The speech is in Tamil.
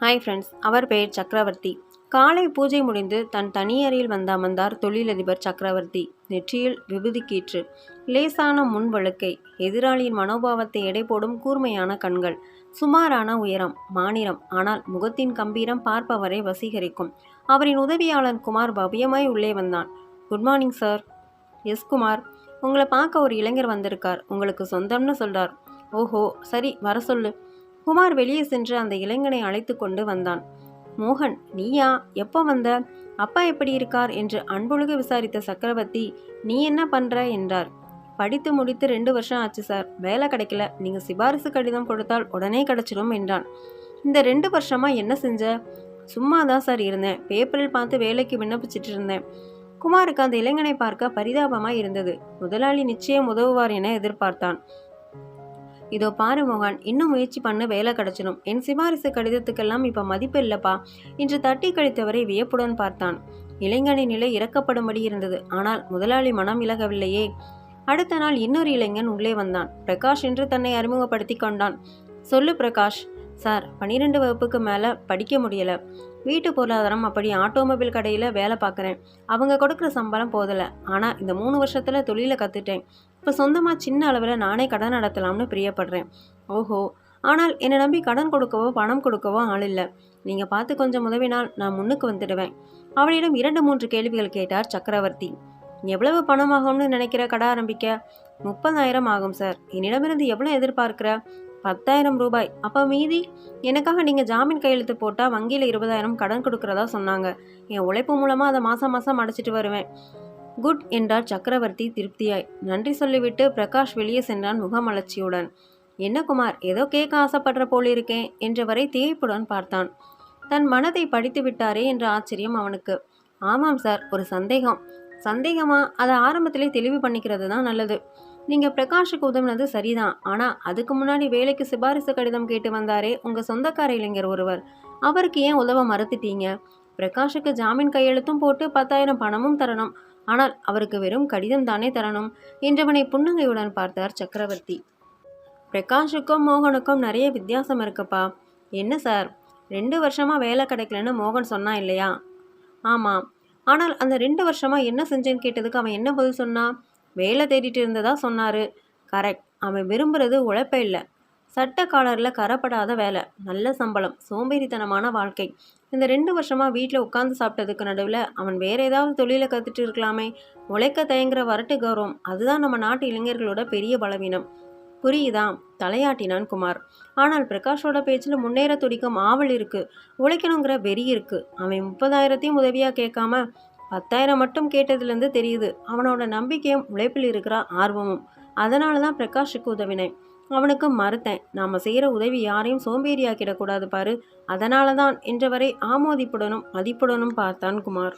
ஹாய் ஃப்ரெண்ட்ஸ் அவர் பெயர் சக்கரவர்த்தி. காலை பூஜை முடிந்து தன் தனியறையில் வந்து அமர்ந்தார் தொழிலதிபர் சக்கரவர்த்தி. நெற்றியில் விபூதி கீற்று லேசான முன் வழுக்கை எதிராளியின் மனோபாவத்தை எடை போடும் கூர்மையான கண்கள் சுமாரான உயரம் மாநிலம் ஆனால் முகத்தின் கம்பீரம் பார்ப்பவரை வசீகரிக்கும். அவரின் உதவியாளர் குமார் பவ்யமாய் உள்ளே வந்தான். Good morning sir yes Kumar. உங்களை பார்க்க ஒரு இளைஞர் வந்திருக்கார். உங்களுக்கு சொந்தம்னு சொல்கிறார் ஓஹோ சரி வர சொல்லு. குமார் வெளியே சென்று அந்த இளைஞனை அழைத்து கொண்டு வந்தான். மோகன் நீயா? எப்போ வந்த? அப்பா எப்படி இருக்கார்? என்று அன்பொழுக விசாரித்த சக்கரவர்த்தி நீ என்ன பண்ற? என்றார். படித்து முடித்து ரெண்டு வருஷம் ஆச்சு சார். வேலை கிடைக்கல. நீங்கள் சிபாரிசு கடிதம் கொடுத்தால் உடனே கிடைச்சிடும் என்றான். இந்த ரெண்டு வருஷமா என்ன செஞ்ச? சும்மா தான் சார் இருந்தேன். பேப்பரில் பார்த்து வேலைக்கு விண்ணப்பிச்சிட்டு இருந்தேன். குமாருக்கு அந்த இளைஞனை பார்க்க பரிதாபமாக இருந்தது. முதலாளி நிச்சயம் உதவுவார் என எதிர்பார்த்தான். இதோ பாரு மோகன் இன்னும் முயற்சி பண்ண வேலை கிடைச்சிடும். என் சிபாரிசு கடிதத்துக்கெல்லாம் இப்ப மதிப்பு இல்லப்பா. என்று தட்டி கழித்தவரை வியப்புடன் பார்த்தான். இளைஞனின் நிலை இறக்கப்படும்படி இருந்தது. ஆனால் முதலாளி மனம் இலகவில்லையே. அடுத்த நாள் இன்னொரு இளைஞன் உள்ளே வந்தான். பிரகாஷ் என்று தன்னை அறிமுகப்படுத்தி கொண்டான். சொல்லு பிரகாஷ். சார் பன்னிரெண்டு வகுப்புக்கு மேலே படிக்க முடியல. வீட்டு பொருளாதாரம் அப்படி ஆட்டோமொபைல் கடையில் வேலை பார்க்குறேன். அவங்க கொடுக்குற சம்பளம் போதலை. ஆனால் இந்த மூணு வருஷத்தில் தொழிலை கற்றுட்டேன் இப்போ சொந்தமாக சின்ன அளவில் நானே கடன் நடத்தலாம்னு பிரியப்படுறேன். ஓஹோ. ஆனால் என்னை நம்பி கடன் கொடுக்கவோ பணம் கொடுக்கவோ ஆள் இல்லை. நீங்கள் பார்த்து கொஞ்சம் உதவினால் நான் முன்னுக்கு வந்துடுவேன். அவளிடம் இரண்டு மூன்று கேள்விகள் கேட்டார் சக்கரவர்த்தி. எவ்வளவு பணம் ஆகும்னு நினைக்கிற கடை ஆரம்பிக்க? முப்பதாயிரம் ஆகும் சார். என்னிடமிருந்து எவ்வளோ எதிர்பார்க்கிற? பத்தாயிரம் ரூபாய். அப்போ மீதி? எனக்காக நீங்கள் ஜாமீன் கையெழுத்து போட்டால் வங்கியில் இருபதாயிரம் கடன் கொடுக்குறதா சொன்னாங்க. என் உழைப்பு மூலமாக அதை மாதம் மாதம் அடைச்சிட்டு வருவேன். குட் என்றார் சக்கரவர்த்தி திருப்தியாய். நன்றி சொல்லிவிட்டு பிரகாஷ் வெளியே சென்றான் முகமலர்ச்சியுடன். என்ன குமார் ஏதோ கேட்க ஆசைப்படுற போலிருக்கேன் என்றவரை திகைப்புடன் பார்த்தான். தன் மனதை படித்து விட்டாரே என்ற ஆச்சரியம் அவனுக்கு. ஆமாம் சார் ஒரு சந்தேகம். சந்தேகமா? அதை ஆரம்பத்திலே தெளிவு பண்ணிக்கிறது தான் நல்லது. நீங்கள் பிரகாஷுக்கு உதவுனது சரிதான். ஆனால் அதுக்கு முன்னாடி வேலைக்கு சிபாரிசு கடிதம் கேட்டு வந்தாரே உங்கள் சொந்தக்கார இளைஞர் ஒருவர். அவருக்கு ஏன் உதவ மறுத்துட்டீங்க? பிரகாஷுக்கு ஜாமீன் கையெழுத்தும் போட்டு பத்தாயிரம் பணமும் தரணும். ஆனால் அவருக்கு வெறும் கடிதம் தானே தரணும் என்றவனை புன்னகையுடன் பார்த்தார் சக்கரவர்த்தி. பிரகாஷுக்கும் மோகனுக்கும் நிறைய வித்தியாசம் இருக்குப்பா. என்ன சார் ரெண்டு வருஷமாக வேலை கிடைக்கலன்னு மோகன் சொன்னான் இல்லையா? ஆமாம். ஆனால் அந்த ரெண்டு வருஷமாக என்ன செஞ்சேன்னு கேட்டதுக்கு அவன் என்ன பதில் சொன்னான் வேலை தேடிட்டு இருந்ததா சொன்னார். கரெக்ட். அவன் விரும்புறது உழைப்பே இல்லை. சட்ட காலரில் கரப்படாத வேலை நல்ல சம்பளம் சோம்பேறித்தனமான வாழ்க்கை. இந்த ரெண்டு வருஷமாக வீட்டில் உட்காந்து சாப்பிட்டதுக்கு நடுவில் அவன் வேறு ஏதாவது தொழிலை கற்றுட்டு இருக்கலாமே. உழைக்க தயங்குற வரட்டு கௌரவம் அதுதான் நம்ம நாட்டு இளைஞர்களோட பெரிய பலவீனம். புரியுதா? தலையாட்டினான் குமார். ஆனால் பிரகாஷோட பேச்சில் முன்னேற துடிக்கும் ஆவல் இருக்கு உழைக்கணுங்கிற வெறி இருக்கு. அவன் முப்பதாயிரத்தையும் உதவியாக கேட்காம பத்தாயிரம் மட்டும் கேட்டதுலேருந்து தெரியுது அவனோட நம்பிக்கையும் உழைப்பில் இருக்கிற ஆர்வமும். அதனால தான் பிரகாஷுக்கு உதவினேன். அவனுக்கு மறுத்தேன். நாம் செய்கிற உதவி யாரையும் சோம்பேறியாக்கிடக்கூடாது பாரு. அதனால தான். என்றவரை ஆமோதிப்புடனும் மதிப்புடனும் பார்த்தான் குமார்.